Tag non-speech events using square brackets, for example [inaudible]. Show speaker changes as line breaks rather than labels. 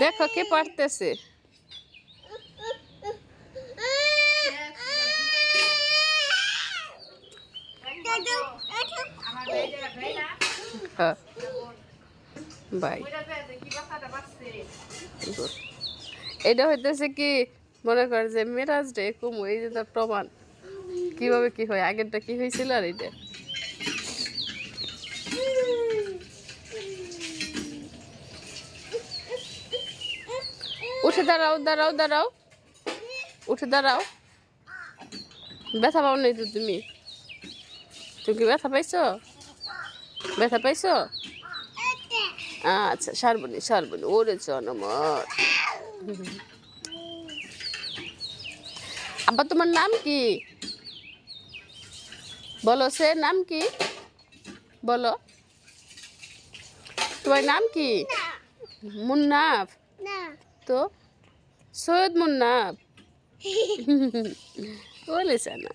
দেখো কে পারতেছে। হ্যাঁ। বাই এটা হইতেছে কি, মনে কর যে মেরাজ ডে কুমু, এই যে তার প্রমাণ। কীভাবে কি হয়? আগেরটা কি হয়েছিল আর এটা উঠে দাঁড়াও দাঁড়াও দাঁড়াও। উঠে দাঁড়াও। ব্যথা পাও নাই তো তুমি? তুমি কি ব্যথা পাইছো? ব্যথা পাইছো? আচ্ছা সারবনি সারবনি ওরে চনমর আব্বা তোমার নাম কি? বলো সে নাম কি? বলো। তোমার নাম কি? মুন্নাফ। তো? সৈয়দ মুন্নাফ। [laughs] বলেছে না।